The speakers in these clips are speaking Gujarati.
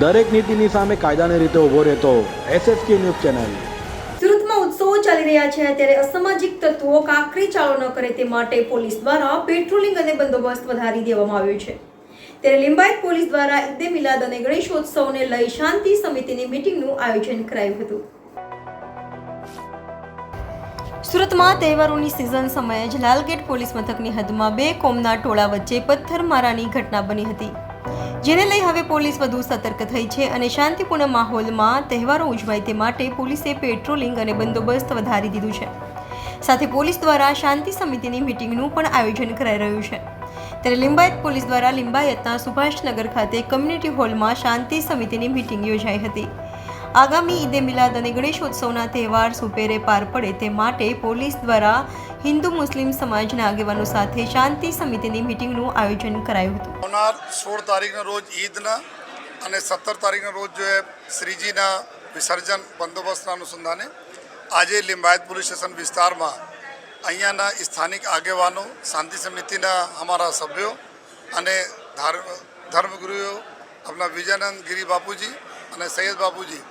દરેક નીતિની સામે કાયદાની રીતે ઊભો રહેતો એસએસકે ન્યૂઝ ચેનલ. સુરતમાં ઉત્સવો ચાલી રહ્યા છે. ત્યારે અસામાજિક તત્વો કાકરી ચાલો ન કરે તે માટે પોલીસ દ્વારા પેટ્રોલિંગ અને બંદોબસ્ત વધારી દેવામાં આવ્યો છે. ત્યારે લિંબાયત પોલીસ દ્વારા ઈદે મિલાદ અને ગણેશોત્સવને લઈ શાંતિ સમિતિની મિટિંગનું આયોજન કરાયું હતું. સુરતમાં તહેવારોની સિઝન સમયે જ લાલગેટ પોલીસ મથકની હદમાં બે કોમના ટોળા વચ્ચે પથ્થરમારાની ઘટના બની હતી. જેને લઈ હવે પોલીસ વધુ સતર્ક થઈ છે અને શાંતિપૂર્ણ માહોલમાં તહેવારો ઉજવાય તે માટે પોલીસે પેટ્રોલિંગ અને બંદોબસ્ત વધારી દીધું છે. સાથે પોલીસ દ્વારા શાંતિ સમિતિની મિટિંગનું પણ આયોજન કરાઈ રહ્યું છે. ત્યારે લિંબાયત પોલીસ દ્વારા લિંબાયતના સુભાષનગર ખાતે કમ્યુનિટી હોલમાં શાંતિ સમિતિની મિટિંગ યોજાઈ હતી. આગામી ઈદે મિલાદ અને ગણેશોત્સવના તહેવાર સુપેરે પાર પડે તે માટે પોલીસ દ્વારા હિન્દુ મુસ્લિમ સમાજના આગેવાનો સાથે શાંતિ સમિતિની મિટિંગનું આયોજન કરાયું હતું. સોળ તારીખના રોજ ઈદના અને સત્તર તારીખના રોજ જો શ્રીજીના વિસર્જન બંદોબસ્તના અનુસંધાને આજે લિંબાયત પોલીસ સ્ટેશન વિસ્તારમાં અહીંયાના સ્થાનિક આગેવાનો, શાંતિ સમિતિના અમારા સભ્યો અને ધાર્મ ધર્મગુરુઓ આપણા વિજયાનંદ ગિરી બાપુજી અને સૈયદ બાપુજી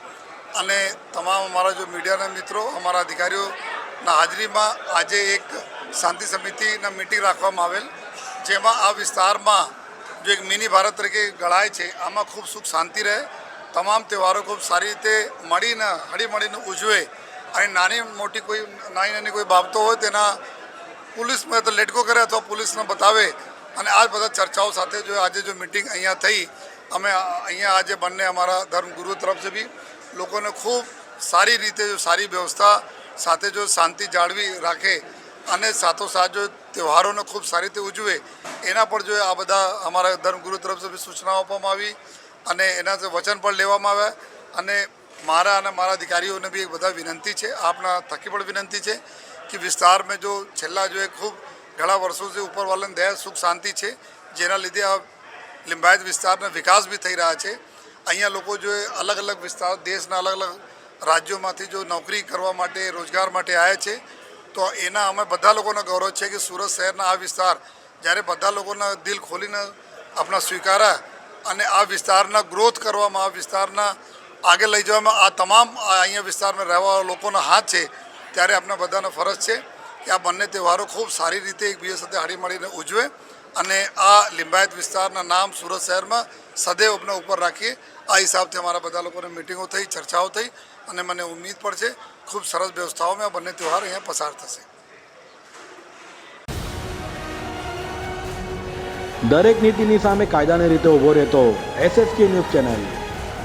અને તમામ અમારા જો મીડિયાના મિત્રો, અમારા અધિકારીઓના હાજરીમાં આજે એક શાંતિ સમિતિના મિટિંગ રાખવામાં આવેલ, જેમાં આ વિસ્તારમાં જો એક મિની ભારત તરીકે ગળાય છે, આમાં ખૂબ સુખ શાંતિ રહે, તમામ તહેવારો ખૂબ સારી રીતે મળીને હળી મળીને ઉજવે, અને નાની મોટી કોઈ, નાની નાની કોઈ બાબતો હોય તેના પોલીસમાં તો લેટકો કરે અથવા પોલીસને બતાવે, અને આ બધા ચર્ચાઓ સાથે જો આજે જો મિટિંગ અહીંયા થઈ અમે અહીંયા આજે બંને અમારા ધર્મગુરુ તરફથી બી. લોકોને ખૂબ સારી રીતે જો સારી વ્યવસ્થા સાથે જો શાંતિ જાળવી રાખે અને સાથોસાથ જો તહેવારોને ખૂબ સારી રીતે ઉજવે, એના પર જો આ બધા અમારા ધર્મગુરુ તરફથી બી સૂચનાઓ આપવામાં આવી અને એના વચન પણ લેવામાં આવ્યા. અને મારા અને મારા અધિકારીઓને બી બધા વિનંતી છે, આપના થકી પણ વિનંતી છે કે વિસ્તારમાં જો છેલ્લા જો એ ખૂબ ઘણા વર્ષોથી ઉપરવાલાની દયા, સુખ, શાંતિ છે, જેના લીધે આ લિંબાયત વિસ્તારના વિકાસ બી થઈ રહ્યા છે. અહીંયા લોકો જો અલગ અલગ વિસ્તાર, દેશના અલગ અલગ રાજ્યોમાંથી જો નોકરી કરવા માટે, રોજગાર માટે આવ્યા છે, તો એના અમે બધા લોકોનો ગૌરવ છે કે સુરત શહેરના આ વિસ્તાર જ્યારે બધા લોકોના દિલ ખોલીને આપણા સ્વીકાર્યા અને આ વિસ્તારના ગ્રોથ કરવામાં, આ વિસ્તારના આગળ લઈ જવામાં, આ તમામ અહીંયા વિસ્તારમાં રહેવાવાળા લોકોનો હાથ છે, ત્યારે આપણા બધાનો ફરજ છે કે આ બંને તહેવારો ખૂબ સારી રીતે એકબીજા સાથે હળી ઉજવે અને આ લિંબાયત વિસ્તારના નામ સુરત શહેરમાં સદૈવ ઉપર રાખીએ. આ હિસાબથી અમારા બધા લોકોને મિટિંગો થઈ, ચર્ચાઓ થઈ અને મને ઉમ્મીદ પણ છે ખૂબ સરસ વ્યવસ્થાઓમાં બંને તહેવાર અહીંયા પસાર થશે. દરેક નીતિની સામે કાયદાની રીતે ઊભો રહેતો એસએસકે ન્યૂઝ ચેનલ